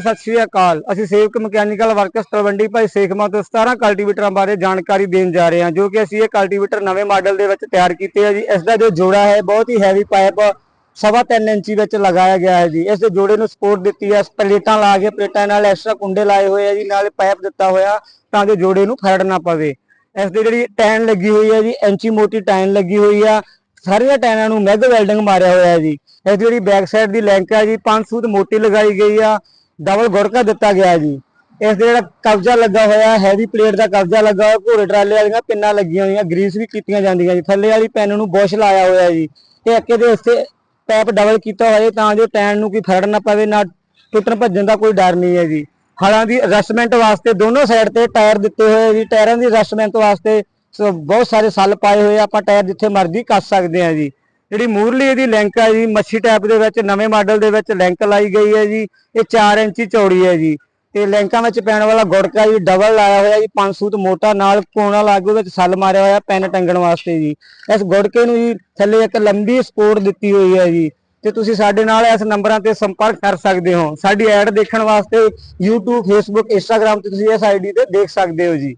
ਸਤਿ ਸ਼੍ਰੀ ਅਕਾਲ। ਅਸੀਂ ਸੇਵਕ ਮਕੈਨੀਕਲ ਵਰਕਸ ਤਲਵੰਡੀ ਭਾਈ ਸੇਖਮਾ ਤੋਂ 17 ਕਲਟੀਵੇਟਰਾਂ ਬਾਰੇ ਜਾਣਕਾਰੀ ਦੇਣ ਜਾ ਰਹੇ ਹਾਂ, ਜੋ ਕਿ ਅਸੀਂ ਇਹ ਕਲਟੀਵੇਟਰ ਨਵੇਂ ਮਾਡਲ ਦੇ ਵਿੱਚ ਤਿਆਰ ਕੀਤੇ ਆ ਜੀ। ਇਸ ਦਾ ਜੋ ਜੋੜਾ ਹੈ, ਬਹੁਤ ਹੀ ਹੈਵੀ ਪਾਈਪ ਸਵਾ 3 ਇੰਚੀ ਵਿੱਚ ਲਗਾਇਆ ਗਿਆ ਹੈ ਜੀ। ਇਸ ਦੇ ਜੋੜੇ ਨੂੰ ਸਪੋਰਟ ਦਿੱਤੀ ਹੈ, ਪਲੇਟਾਂ ਲਾ ਕੇ ਪਲੇਟਾਂ ਨਾਲ ਐਕਸਟਰਾ ਕੁੰਡੇ ਲਾਏ ਹੋਏ ਆ ਜੀ, ਨਾਲੇ ਪਾਈਪ ਦਿੱਤਾ ਹੋਇਆ ਤਾਂ ਜੋ ਜੋੜੇ ਨੂੰ ਫੈੜ ਨਾ ਪਵੇ। ਇਸ ਦੀ ਜਿਹੜੀ ਟੈਨ ਲੱਗੀ ਹੋਈ ਹੈ ਜੀ, ਇੰਚੀ ਮੋਟੀ ਟੈਨ ਲੱਗੀ ਹੋਈ ਆ। ਸਾਰੀਆਂ ਟੈਨਾਂ ਨੂੰ ਮੈਗ ਵੈਲਡਿੰਗ ਮਾਰਿਆ ਹੋਇਆ ਹੈ ਜੀ। ਇਸ ਜਿਹੜੀ ਬੈਕ ਸਾਈਡ ਦੀ ਲੈਂਕ ਹੈ ਜੀ 5 ਸੂਤ ਮੋਟੀ ਲਗਾਈ ਗਈ ਆ। ਡਬਲ ਗੁੜਕਾ ਦਿੱਤਾ ਗਿਆ ਜੀ। ਇਸ ਦੇ ਜਿਹੜਾ ਕਬਜ਼ਾ ਲੱਗਾ ਹੋਇਆ ਹੈਵੀ ਪਲੇਟ ਦਾ ਕਬਜ਼ਾ ਲੱਗਾ ਹੋਇਆ, ਘੋੜੇ ਟਰਾਲੇ ਵਾਲੀਆਂ ਪਿੰਨਾਂ ਲੱਗੀਆਂ ਹੋਈਆਂ ਗਰੀਸ ਵੀ ਕੀਤੀਆਂ ਜਾਂਦੀਆਂ ਜੀ। ਥੱਲੇ ਵਾਲੀ ਪੈਨ ਨੂੰ ਬੁਸ਼ ਲਾਇਆ ਹੋਇਆ ਜੀ। ਤੇ ਅੱਗੇ ਦੇ ਉੱਤੇ ਪੈਪ ਡਬਲ ਕੀਤਾ ਹੋਇਆ ਤਾਂ ਜੋ ਟੈਨ ਨੂੰ ਕੋਈ ਫੜ ਨਾ ਪਵੇ, ਨਾ ਟੁੱਟਣ ਭੱਜਣ ਦਾ ਕੋਈ ਡਰ ਨਹੀਂ ਹੈ ਜੀ। ਹਲਾਂ ਦੀ ਰੈਸਟਮੈਂਟ ਵਾਸਤੇ ਦੋਨੋਂ ਸਾਈਡ ਤੇ ਟਾਇਰ ਦਿੱਤੇ ਹੋਏ ਜੀ। ਟਾਇਰਾਂ ਦੀ ਰੈਸਟਮੈਂਟ ਵਾਸਤੇ ਬਹੁਤ ਸਾਰੇ ਸੱਲ ਪਾਏ ਹੋਏ ਆਪਾਂ ਟਾਇਰ ਜਿੱਥੇ ਮਰਜ਼ੀ ਕੱਸ ਸਕਦੇ ਆ ਜੀ। ਜਿਹੜੀ ਮੂਰਲੀ ਇਹਦੀ ਲੈਂਕ ਹੈ ਜੀ, ਮੱਛੀ ਟੈਪ ਦੇ ਵਿੱਚ, ਨਵੇਂ ਮਾਡਲ ਦੇ ਵਿੱਚ ਲੈਂਕ ਲਾਈ ਗਈ ਹੈ ਜੀ। ਇਹ 4 ਇੰਚੀ ਚੌੜੀ ਹੈ ਜੀ। ਤੇ ਲੈਂਕਾਂ ਵਿੱਚ ਪੈਣ ਵਾਲਾ ਗੁੜਕਾ ਜੀ ਡਬਲ ਲਾਇਆ ਹੋਇਆ ਜੀ 5 ਫੁੱਟ ਮੋਟਾ ਨਾਲ ਕੋਣਾ ਲਾ ਕੇ ਉਹਦੇ ਵਿੱਚ ਸੱਲ ਮਾਰਿਆ ਹੋਇਆ ਪੈਨ ਟੰਗਣ ਵਾਸਤੇ ਜੀ। ਇਸ ਗੁੜਕੇ ਨੂੰ ਜੀ ਥੱਲੇ ਇੱਕ ਲੰਬੀ ਸਪੋਰਟ ਦਿੱਤੀ ਹੋਈ ਹੈ ਜੀ। ਤੇ ਤੁਸੀਂ ਸਾਡੇ ਨਾਲ ਇਸ ਨੰਬਰਾਂ ਤੇ ਸੰਪਰਕ ਕਰ ਸਕਦੇ ਹੋ। ਸਾਡੀ ਐਡ ਦੇਖਣ ਵਾਸਤੇ YouTube, Facebook, Instagram ਤੇ ਤੁਸੀਂ ਇਸ ਆਈਡੀ ਤੇ ਦੇਖ ਸਕਦੇ ਹੋ ਜੀ।